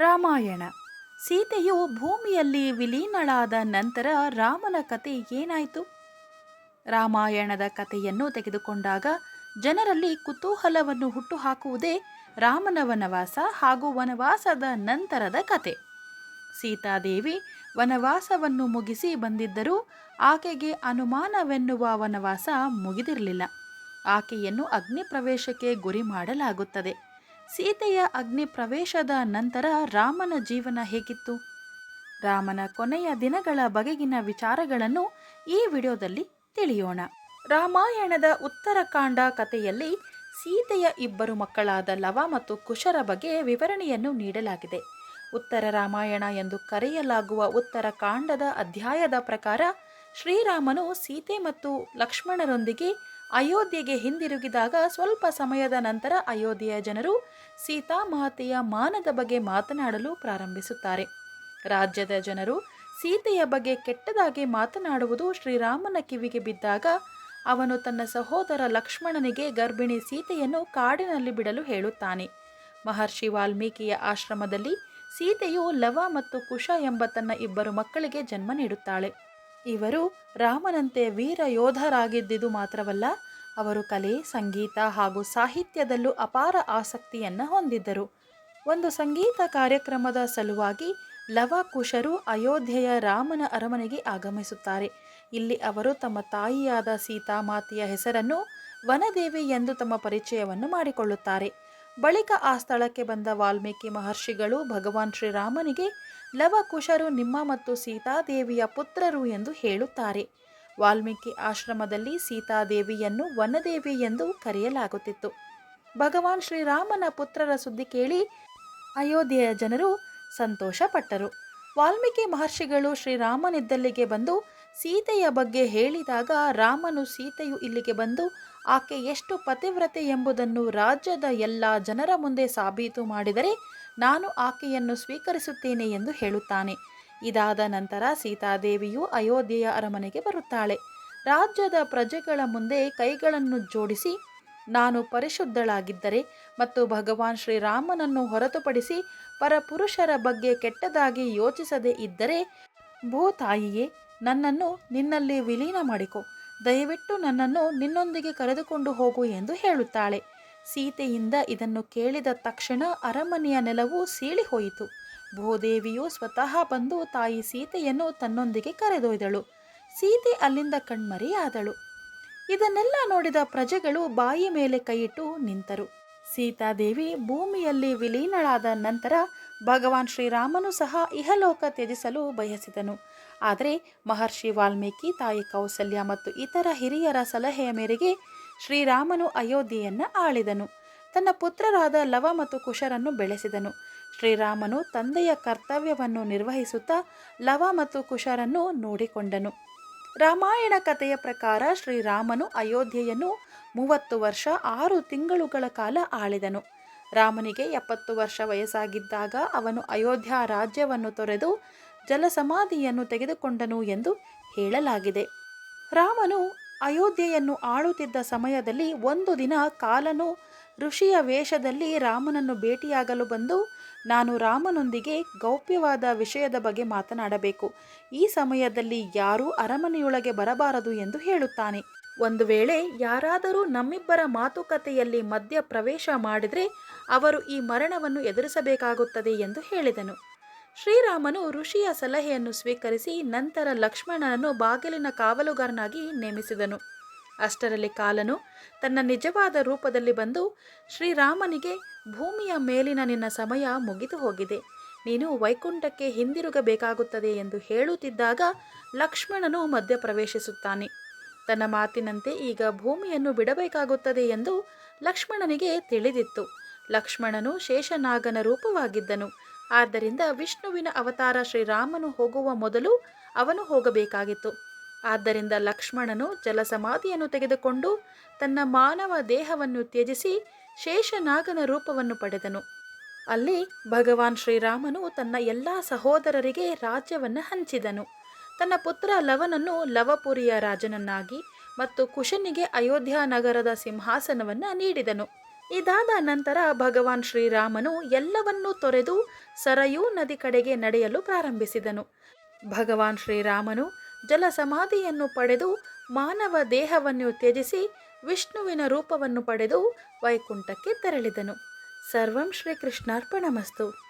ರಾಮಾಯಣ. ಸೀತೆಯು ಭೂಮಿಯಲ್ಲಿ ವಿಲೀನಳಾದ ನಂತರ ರಾಮನ ಕತೆ ಏನಾಯಿತು? ರಾಮಾಯಣದ ಕಥೆಯನ್ನು ತೆಗೆದುಕೊಂಡಾಗ ಜನರಲ್ಲಿ ಕುತೂಹಲವನ್ನು ಹುಟ್ಟುಹಾಕುವುದೇ ರಾಮನ ವನವಾಸ ಹಾಗೂ ವನವಾಸದ ನಂತರದ ಕತೆ. ಸೀತಾದೇವಿ ವನವಾಸವನ್ನು ಮುಗಿಸಿ ಬಂದಿದ್ದರೂ ಆಕೆಗೆ ಅನುಮಾನವೆನ್ನುವ ವನವಾಸ ಮುಗಿದಿರಲಿಲ್ಲ. ಆಕೆಯನ್ನು ಅಗ್ನಿ ಪ್ರವೇಶಕ್ಕೆ ಗುರಿ ಮಾಡಲಾಗುತ್ತದೆ. ಸೀತೆಯ ಅಗ್ನಿ ಪ್ರವೇಶದ ನಂತರ ರಾಮನ ಜೀವನ ಹೇಗಿತ್ತು? ರಾಮನ ಕೊನೆಯ ದಿನಗಳ ಬಗೆಗಿನ ವಿಚಾರಗಳನ್ನು ಈ ವಿಡಿಯೋದಲ್ಲಿ ತಿಳಿಯೋಣ. ರಾಮಾಯಣದ ಉತ್ತರಕಾಂಡ ಕಥೆಯಲ್ಲಿ ಸೀತೆಯ ಇಬ್ಬರು ಮಕ್ಕಳಾದ ಲವ ಮತ್ತು ಕುಶರ ಬಗ್ಗೆ ವಿವರಣೆಯನ್ನು ನೀಡಲಾಗಿದೆ. ಉತ್ತರ ರಾಮಾಯಣ ಎಂದು ಕರೆಯಲಾಗುವ ಉತ್ತರ ಕಾಂಡದ ಅಧ್ಯಾಯದ ಪ್ರಕಾರ ಶ್ರೀರಾಮನು ಸೀತೆ ಮತ್ತು ಲಕ್ಷ್ಮಣರೊಂದಿಗೆ ಅಯೋಧ್ಯೆಗೆ ಹಿಂದಿರುಗಿದಾಗ ಸ್ವಲ್ಪ ಸಮಯದ ನಂತರ ಅಯೋಧ್ಯೆಯ ಜನರು ಸೀತಾಮಾತೆಯ ಮಾನದ ಬಗ್ಗೆ ಮಾತನಾಡಲು ಪ್ರಾರಂಭಿಸುತ್ತಾರೆ. ರಾಜ್ಯದ ಜನರು ಸೀತೆಯ ಬಗ್ಗೆ ಕೆಟ್ಟದಾಗಿ ಮಾತನಾಡುವುದು ಶ್ರೀರಾಮನ ಕಿವಿಗೆ ಬಿದ್ದಾಗ ಅವನು ತನ್ನ ಸಹೋದರ ಲಕ್ಷ್ಮಣನಿಗೆ ಗರ್ಭಿಣಿ ಸೀತೆಯನ್ನು ಕಾಡಿನಲ್ಲಿ ಬಿಡಲು ಹೇಳುತ್ತಾನೆ. ಮಹರ್ಷಿ ವಾಲ್ಮೀಕಿಯ ಆಶ್ರಮದಲ್ಲಿ ಸೀತೆಯು ಲವ ಮತ್ತು ಕುಶ ಎಂಬ ತನ್ನ ಇಬ್ಬರು ಮಕ್ಕಳಿಗೆ ಜನ್ಮ ನೀಡುತ್ತಾಳೆ. ಇವರು ರಾಮನಂತೆ ವೀರ ಯೋಧರಾಗಿದ್ದುದು ಮಾತ್ರವಲ್ಲ, ಅವರು ಕಲೆ, ಸಂಗೀತ ಹಾಗೂ ಸಾಹಿತ್ಯದಲ್ಲೂ ಅಪಾರ ಆಸಕ್ತಿಯನ್ನು ಹೊಂದಿದ್ದರು. ಒಂದು ಸಂಗೀತ ಕಾರ್ಯಕ್ರಮದ ಸಲುವಾಗಿ ಲವ ಕುಶರು ಅಯೋಧ್ಯೆಯ ರಾಮನ ಅರಮನೆಗೆ ಆಗಮಿಸುತ್ತಾರೆ. ಇಲ್ಲಿ ಅವರು ತಮ್ಮ ತಾಯಿಯಾದ ಸೀತಾಮಾತೆಯ ಹೆಸರನ್ನು ವನದೇವಿ ಎಂದು ತಮ್ಮ ಪರಿಚಯವನ್ನು ಮಾಡಿಕೊಳ್ಳುತ್ತಾರೆ. ಬಳಿಕ ಆ ಸ್ಥಳಕ್ಕೆ ಬಂದ ವಾಲ್ಮೀಕಿ ಮಹರ್ಷಿಗಳು ಭಗವಾನ್ ಶ್ರೀರಾಮನಿಗೆ ಲವ ಕುಶರು ನಿಮ್ಮ ಮತ್ತು ಸೀತಾದೇವಿಯ ಪುತ್ರರು ಎಂದು ಹೇಳುತ್ತಾರೆ. ವಾಲ್ಮೀಕಿ ಆಶ್ರಮದಲ್ಲಿ ಸೀತಾದೇವಿಯನ್ನು ವನದೇವಿ ಎಂದು ಕರೆಯಲಾಗುತ್ತಿತ್ತು. ಭಗವಾನ್ ಶ್ರೀರಾಮನ ಪುತ್ರರ ಸುದ್ದಿ ಕೇಳಿ ಅಯೋಧ್ಯೆಯ ಜನರು ಸಂತೋಷಪಟ್ಟರು. ವಾಲ್ಮೀಕಿ ಮಹರ್ಷಿಗಳು ಶ್ರೀರಾಮನಿದ್ದಲ್ಲಿಗೆ ಬಂದು ಸೀತೆಯ ಬಗ್ಗೆ ಹೇಳಿದಾಗ ರಾಮನು ಸೀತೆಯು ಇಲ್ಲಿಗೆ ಬಂದು ಆಕೆ ಎಷ್ಟು ಪತಿವ್ರತೆ ಎಂಬುದನ್ನು ರಾಜ್ಯದ ಎಲ್ಲ ಜನರ ಮುಂದೆ ಸಾಬೀತು ಮಾಡಿದರೆ ನಾನು ಆಕೆಯನ್ನು ಸ್ವೀಕರಿಸುತ್ತೇನೆ ಎಂದು ಹೇಳುತ್ತಾನೆ. ಇದಾದ ನಂತರ ಸೀತಾದೇವಿಯು ಅಯೋಧ್ಯೆಯ ಅರಮನೆಗೆ ಬರುತ್ತಾಳೆ. ರಾಜ್ಯದ ಪ್ರಜೆಗಳ ಮುಂದೆ ಕೈಗಳನ್ನು ಜೋಡಿಸಿ, ನಾನು ಪರಿಶುದ್ಧಳಾಗಿದ್ದರೆ ಮತ್ತು ಭಗವಾನ್ ಶ್ರೀರಾಮನನ್ನು ಹೊರತುಪಡಿಸಿ ಪರಪುರುಷರ ಬಗ್ಗೆ ಕೆಟ್ಟದಾಗಿ ಯೋಚಿಸದೇ ಇದ್ದರೆ ಭೂತಾಯಿಯೇ ನನ್ನನ್ನು ನಿನ್ನಲ್ಲಿ ವಿಲೀನ ಮಾಡಿಕೊ. ದಯವಿಟ್ಟು ನನ್ನನ್ನು ನಿನ್ನೊಂದಿಗೆ ಕರೆದುಕೊಂಡು ಹೋಗು ಎಂದು ಹೇಳುತ್ತಾಳೆ. ಸೀತೆಯಿಂದ ಇದನ್ನು ಕೇಳಿದ ತಕ್ಷಣ ಅರಮನೆಯ ನೆಲವು ಸೀಳಿ ಹೋಯಿತು. ಭೂದೇವಿಯು ಸ್ವತಃ ಬಂದು ತಾಯಿ ಸೀತೆಯನ್ನು ತನ್ನೊಂದಿಗೆ ಕರೆದೊಯ್ದಳು. ಸೀತೆ ಅಲ್ಲಿಂದ ಕಣ್ಮರೆಯಾದಳು. ಇದನ್ನೆಲ್ಲ ನೋಡಿದ ಪ್ರಜೆಗಳು ಬಾಯಿ ಮೇಲೆ ಕೈಯಿಟ್ಟು ನಿಂತರು. ಸೀತಾದೇವಿ ಭೂಮಿಯಲ್ಲಿ ವಿಲೀನಳಾದ ನಂತರ ಭಗವಾನ್ ಶ್ರೀರಾಮನು ಸಹ ಇಹಲೋಕ ತ್ಯಜಿಸಲು ಬಯಸಿದನು. ಆದರೆ ಮಹರ್ಷಿ ವಾಲ್ಮೀಕಿ ತಾಯಿ ಕೌಸಲ್ಯ ಮತ್ತು ಇತರ ಹಿರಿಯರ ಸಲಹೆಯ ಮೇರೆಗೆ ಶ್ರೀರಾಮನು ಅಯೋಧ್ಯೆಯನ್ನು ಆಳಿದನು. ತನ್ನ ಪುತ್ರರಾದ ಲವ ಮತ್ತು ಕುಶರನ್ನು ಬೆಳೆಸಿದನು. ಶ್ರೀರಾಮನು ತಂದೆಯ ಕರ್ತವ್ಯವನ್ನು ನಿರ್ವಹಿಸುತ್ತಾ ಲವ ಮತ್ತು ಕುಶರನ್ನು ನೋಡಿಕೊಂಡನು. ರಾಮಾಯಣ ಕಥೆಯ ಪ್ರಕಾರ ಶ್ರೀರಾಮನು ಅಯೋಧ್ಯೆಯನ್ನು ಮೂವತ್ತು ವರ್ಷ ಆರು ತಿಂಗಳುಗಳ ಕಾಲ ಆಳಿದನು. ರಾಮನಿಗೆ ಎಪ್ಪತ್ತು ವರ್ಷ ವಯಸ್ಸಾಗಿದ್ದಾಗ ಅವನು ಅಯೋಧ್ಯ ರಾಜ್ಯವನ್ನು ತೊರೆದು ಜಲಸಮಾಧಿಯನ್ನು ತೆಗೆದುಕೊಂಡನು ಎಂದು ಹೇಳಲಾಗಿದೆ. ರಾಮನು ಅಯೋಧ್ಯೆಯನ್ನು ಆಳುತ್ತಿದ್ದ ಸಮಯದಲ್ಲಿ ಒಂದು ದಿನ ಕಾಲನು ಋಷಿಯ ವೇಷದಲ್ಲಿ ರಾಮನನ್ನು ಭೇಟಿಯಾಗಲು ಬಂದು, ನಾನು ರಾಮನೊಂದಿಗೆ ಗೌಪ್ಯವಾದ ವಿಷಯದ ಬಗ್ಗೆ ಮಾತನಾಡಬೇಕು. ಈ ಸಮಯದಲ್ಲಿ ಯಾರೂ ಅರಮನೆಯೊಳಗೆ ಬರಬಾರದು ಎಂದು ಹೇಳುತ್ತಾನೆ. ಒಂದು ವೇಳೆ ಯಾರಾದರೂ ನಮ್ಮಿಬ್ಬರ ಮಾತುಕತೆಯಲ್ಲಿ ಮಧ್ಯ ಪ್ರವೇಶ ಮಾಡಿದರೆ, ಅವರು ಈ ಮರಣವನ್ನು ಎದುರಿಸಬೇಕಾಗುತ್ತದೆ ಎಂದು ಹೇಳಿದನು. ಶ್ರೀರಾಮನು ಋಷಿಯ ಸಲಹೆಯನ್ನು ಸ್ವೀಕರಿಸಿ ನಂತರ ಲಕ್ಷ್ಮಣನನ್ನು ಬಾಗಿಲಿನ ಕಾವಲುಗಾರನಾಗಿ ನೇಮಿಸಿದನು. ಅಷ್ಟರಲ್ಲಿ ಕಾಲನು ತನ್ನ ನಿಜವಾದ ರೂಪದಲ್ಲಿ ಬಂದು ಶ್ರೀರಾಮನಿಗೆ, ಭೂಮಿಯ ಮೇಲಿನ ನಿನ್ನ ಸಮಯ ಮುಗಿದು ಹೋಗಿದೆ. ನೀನು ವೈಕುಂಠಕ್ಕೆ ಹಿಂದಿರುಗಬೇಕಾಗುತ್ತದೆ ಎಂದು ಹೇಳುತ್ತಿದ್ದಾಗ ಲಕ್ಷ್ಮಣನು ಮಧ್ಯಪ್ರವೇಶಿಸುತ್ತಾನೆ. ತನ್ನ ಮಾತಿನಂತೆ ಈಗ ಭೂಮಿಯನ್ನು ಬಿಡಬೇಕಾಗುತ್ತದೆ ಎಂದು ಲಕ್ಷ್ಮಣನಿಗೆ ತಿಳಿದಿತ್ತು. ಲಕ್ಷ್ಮಣನು ಶೇಷನಾಗನ ರೂಪವಾಗಿದ್ದನು. ಆದ್ದರಿಂದ ವಿಷ್ಣುವಿನ ಅವತಾರ ಶ್ರೀರಾಮನು ಹೋಗುವ ಮೊದಲು ಅವನು ಹೋಗಬೇಕಾಗಿತ್ತು. ಆದ್ದರಿಂದ ಲಕ್ಷ್ಮಣನು ಜಲಸಮಾಧಿಯನ್ನು ತೆಗೆದುಕೊಂಡು ತನ್ನ ಮಾನವ ದೇಹವನ್ನು ತ್ಯಜಿಸಿ ಶೇಷನಾಗನ ರೂಪವನ್ನು ಪಡೆದನು. ಅಲ್ಲಿ ಭಗವಾನ್ ಶ್ರೀರಾಮನು ತನ್ನ ಎಲ್ಲ ಸಹೋದರರಿಗೆ ರಾಜ್ಯವನ್ನು ಹಂಚಿದನು. ತನ್ನ ಪುತ್ರ ಲವನನ್ನು ಲವಪುರಿಯ ರಾಜನನ್ನಾಗಿ ಮತ್ತು ಕುಶನಿಗೆ ಅಯೋಧ್ಯ ನಗರದ ಸಿಂಹಾಸನವನ್ನು ನೀಡಿದನು. ಇದಾದ ನಂತರ ಭಗವಾನ್ ಶ್ರೀರಾಮನು ಎಲ್ಲವನ್ನೂ ತೊರೆದು ಸರಯೂ ನದಿ ಕಡೆಗೆ ನಡೆಯಲು ಪ್ರಾರಂಭಿಸಿದನು. ಭಗವಾನ್ ಶ್ರೀರಾಮನು ಜಲ ಸಮಾಧಿಯನ್ನು ಪಡೆದು ಮಾನವ ದೇಹವನ್ನು ತ್ಯಜಿಸಿ ವಿಷ್ಣುವಿನ ರೂಪವನ್ನು ಪಡೆದು ವೈಕುಂಠಕ್ಕೆ ತೆರಳಿದನು. ಸರ್ವಂ ಶ್ರೀಕೃಷ್ಣಾರ್ಪಣಮಸ್ತು.